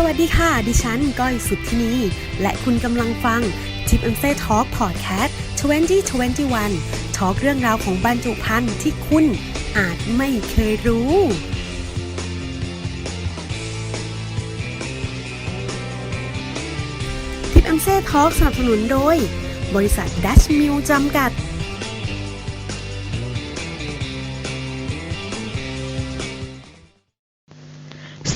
สวัสดีค่ะ ดิฉันก้อยสุดที่นี้และคุณกำลังฟัง t i p and Say Talk Podcast 2021ทอล์กเรื่องราวของบรรจุภัณฑ์ที่คุณอาจไม่เคยรู้ t i p and Say Talk สนับสนุนโดย บริษัท Dash Mill จำกัด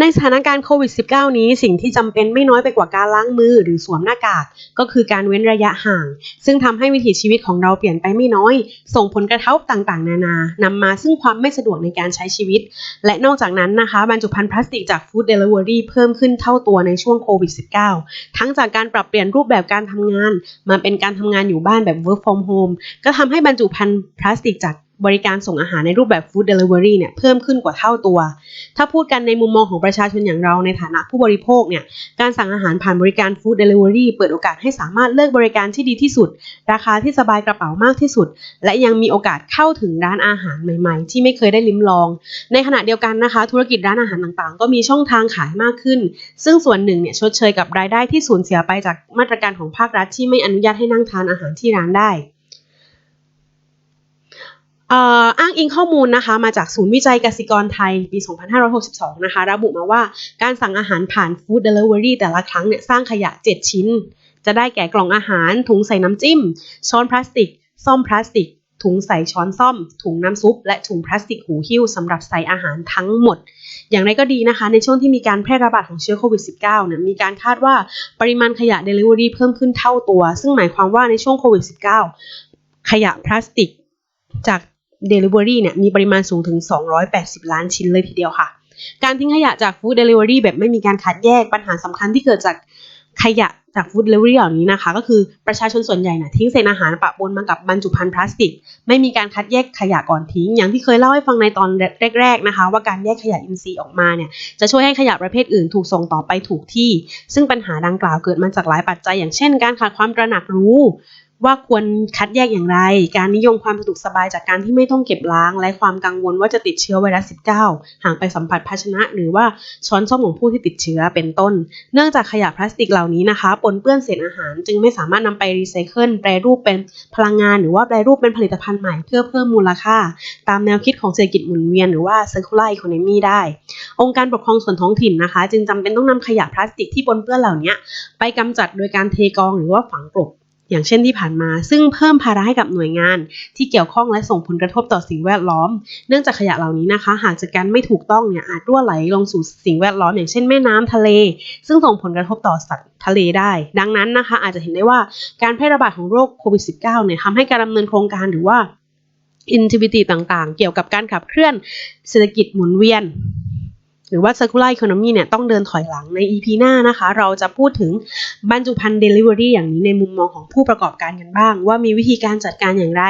ในสถานการณ์โควิด -19 นี้สิ่งที่จำเป็นไม่น้อยไปกว่าการล้างมือหรือสวมหน้ากาก ก็คือการเว้นระยะห่าง ซึ่งทำให้วิถีชีวิตของเราเปลี่ยนไปไม่น้อย ส่งผลกระทบต่างๆ นานานำมาซึ่งความไม่สะดวกในการใช้ชีวิต และนอกจากนั้นนะคะ บรรจุภัณฑ์พลาสติกจากฟู้ดเดลิเวอรี่เพิ่มขึ้นเท่าตัวในช่วงโควิด -19 ทั้งจากการปรับเปลี่ยนรูปแบบการทำงาน มาเป็นการทำงานอยู่บ้านแบบ work from home ก็ทำให้บรรจุภัณฑ์พลาสติกจาก บริการส่งอาหารในรูปแบบ Food Delivery เนี่ยเพิ่มขึ้นกว่าเท่าตัว ถ้าพูดกันในมุมมองของประชาชนอย่างเราในฐานะผู้บริโภคเนี่ยการสั่งอาหารผ่านบริการ Food Delivery เปิดโอกาสให้สามารถเลือกบริการที่ดีที่สุด ราคาที่สบายกระเป๋ามากที่สุด และยังมีโอกาสเข้าถึงร้านอาหารใหม่ ๆ ที่ไม่เคยได้ลิ้มลอง ในขณะเดียวกันนะคะ ธุรกิจร้านอาหารต่างๆ ก็มีช่องทางขายมากขึ้น ซึ่งส่วนหนึ่งเนี่ยชดเชยกับรายได้ที่สูญเสียไปจากมาตรการของภาครัฐที่ไม่อนุญาตให้นั่งทานอาหารที่ร้านได้ อ้าง อิงข้อมูลนะคะมาจากศูนย์วิจัยกสิกรไทยปี 2562 นะคะ ระบุมาว่าการสั่งอาหารผ่านฟู้ดเดลิเวอรี่แต่ละครั้งเนี่ยสร้างขยะ 7 ชิ้น จะได้แก่กล่องอาหาร ถุงใส่น้ำจิ้ม ช้อนพลาสติก ซ่อมพลาสติก ถุงใส่ช้อนซ่อม ถุงน้ำซุป และถุงพลาสติกหูหิ้วสำหรับใส่อาหารทั้งหมดอย่างไรก็ดีนะคะ ในช่วงที่มีการแพร่ระบาดของเชื้อโควิด -19 เนี่ยมีการคาดว่าปริมาณขยะ Delivery เพิ่มขึ้นเท่าตัว ซึ่งหมายความว่าในช่วงโควิด -19 ขยะพลาสติก จาก Delivery เนี่ยมีปริมาณสูงถึง 280 ล้านชิ้นเลยทีเดียวค่ะ การทิ้งขยะจาก Food Delivery แบบไม่มีการคัดแยกปัญหาสำคัญที่เกิดจากขยะจาก Food Delivery เหล่านี้นะคะ ก็คือประชาชนส่วนใหญ่นะทิ้งเศษอาหารปะปนมากับบรรจุภัณฑ์พลาสติก ไม่มีการคัดแยกขยะก่อนทิ้ง อย่างที่เคยเล่าให้ฟังในตอนแรก ๆนะคะ ว่าการแยกขยะอินทรีย์ออกมาเนี่ยจะช่วยให้ขยะประเภทอื่นถูกส่งต่อไปถูกที่ ซึ่งปัญหาดังกล่าวเกิดมาจากหลายปัจจัย อย่างเช่น การขาดความตระหนักรู้ ว่าควรคัดแยกอย่างไร การนิยมความสะดวกสบายจากการที่ไม่ต้องเก็บล้าง และความกังวลว่าจะติดเชื้อไวรัส 19 ห่างไปสัมผัสภาชนะ หรือว่าช้อนส้อมของผู้ที่ติดเชื้อเป็นต้น เนื่องจากขยะพลาสติกเหล่านี้นะคะปนเปื้อนเศษอาหาร จึงไม่สามารถนำไปรีไซเคิลแปรรูปเป็นพลังงาน หรือว่าแปรรูปเป็นผลิตภัณฑ์ใหม่เพื่อเพิ่มมูลค่า ตามแนวคิดของเศรษฐกิจหมุนเวียนหรือว่า circular economy ได้ องค์การปกครองส่วนท้องถิ่นนะคะ จึงจำเป็นต้องนำขยะพลาสติกที่ปนเปื้อนเหล่านี้ไปกำจัดโดยการเทกองหรือว่าฝังกลบ อย่างเช่นที่ผ่านมา ซึ่งเพิ่มภาระให้กับหน่วยงาน ที่เกี่ยวข้องและส่งผลกระทบต่อสิ่งแวดล้อม เนื่องจากขยะเหล่านี้นะคะ หากจัดการไม่ถูกต้องเนี่ยอาจรั่วไหลลงสู่สิ่งแวดล้อม อย่างเช่นแม่น้ำทะเล ซึ่งส่งผลกระทบต่อสัตว์ทะเลได้ ดังนั้นนะคะ อาจจะเห็นได้ว่าการแพร่ระบาดของโรคโควิด -19 เนี่ยทำให้การดำเนินโครงการหรือว่า activity ต่างๆ เกี่ยวกับการขับเคลื่อนเศรษฐกิจหมุนเวียน หรือว่า circular economy เนี่ยต้องเดินถอยหลังใน EP หน้านะคะ เราจะพูดถึงบรรจุภัณฑ์ delivery อย่างนี้ในมุมมองของผู้ประกอบการกันบ้าง ว่ามีวิธีการจัดการอย่างไร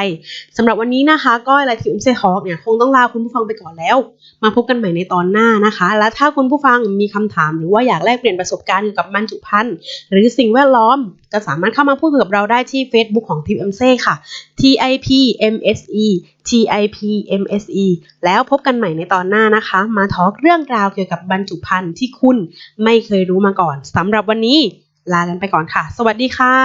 สำหรับวันนี้นะคะ ก็อะไรที่อุ้มเซฮอกเนี่ยคงต้องลาคุณผู้ฟังไปก่อนแล้ว มาพบกันใหม่ในตอนหน้านะคะ และถ้าคุณผู้ฟังมีคำถาม หรือว่าอยากแลกเปลี่ยนประสบการณ์เกี่ยวกับบรรจุภัณฑ์หรือสิ่งแวดล้อม จะสามารถเข้ามาพูดคุยกับเราได้ที่ Facebook ของ Tip MC ค่ะ TIPMSE TIPMSE แล้วพบกันใหม่ในตอนหน้านะคะ มาทอล์กเรื่องราวเกี่ยวกับบรรจุภัณฑ์ที่คุณไม่เคยรู้มาก่อนสำหรับวันนี้ ลากันไปก่อนค่ะ สวัสดีค่ะ